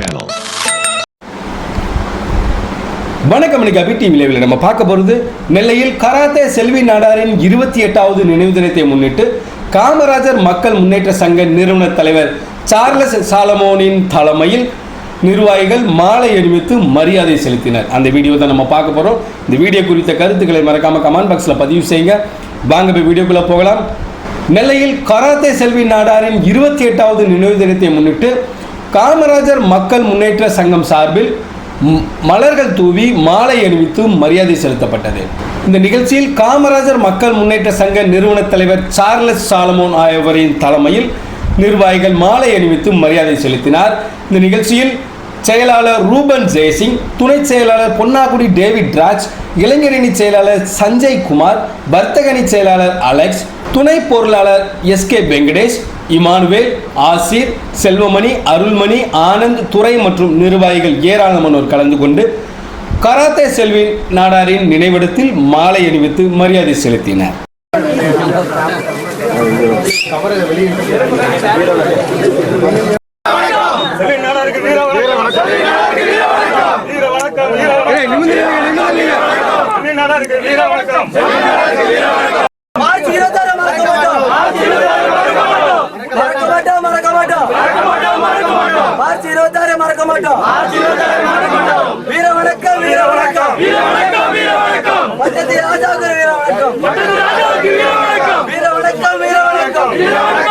channel. வணக்கம் இன்னைக்கு அபி TV நம்ம பார்க்க போகிறது நெல்லையில் கராத்தே செல்வி நாடாரின் இருபத்தி எட்டாவது நினைவு தினத்தை முன்னிட்டு காமராஜர் மக்கள் முன்னேற்ற சங்க நிறுவன தலைவர் சார்லஸ் சாலமோனின் தலைமையில் நிர்வாகிகள் மாலை அணிவித்து மரியாதை செலுத்தினர். அந்த வீடியோ தான் நம்ம பார்க்க போகிறோம் இந்த வீடியோ குறித்த கருத்துக்களை மறக்காம கமெண்ட் பாக்ஸில் பதிவு செய்யுங்க. வாங்க போய் வீடியோக்குள்ளே போகலாம். நெல்லையில் கராத்தே செல்வி நாடாரின் இருபத்தி எட்டாவது நினைவு தினத்தை முன்னிட்டு காமராஜர் மக்கள் முன்னேற்ற சங்கம் சார்பில் மலர்கள் தூவி மாலை அணிவித்து மரியாதை செலுத்தப்பட்டது. இந்த நிகழ்ச்சியில் காமராஜர் மக்கள் முன்னேற்ற சங்க நிறுவன தலைவர் சார்லஸ் சாலமோன் ஆகியோரின் தலைமையில் நிர்வாகிகள் மாலை அணிவித்து மரியாதை செலுத்தினார். இந்த நிகழ்ச்சியில் செயலாளர் ரூபன் ஜெயசிங் துணை செயலாளர் பொன்னாக்குடி டேவிட் ராஜ் இளைஞரணி செயலாளர் சஞ்சய் குமார் வர்த்தகணி செயலாளர் அலெக்ஸ் துணை பொருளாளர் எஸ் கே வெங்கடேஷ் இமானுவேல் ஆசிர் செல்வமணி அருள்மணி ஆனந்த் துறை மற்றும் நிர்வாகிகள் ஏராளமானோர் கலந்து கொண்டு கராத்தே செல்வி நாடாரின் நினைவிடத்தில் மாலை அணிவித்து மரியாதை செலுத்தினர். வீர வணக்கம் வீர வணக்கம் வீர வணக்கம் நாடாருக்கு வீர வணக்கம் மார்ச் இருபத்தாறு மறக்க மாட்டோம் மறக்க மாட்டோம் மறக்க மாட்டோம் மார்ச் இருபத்தாறு மறக்க மாட்டோம் வீர வணக்கம் வீர வணக்கம் பட்டத்து ராஜாவுக்கு வீர வணக்கம் வீர வணக்கம் வீர வணக்கம் வீர வணக்கம்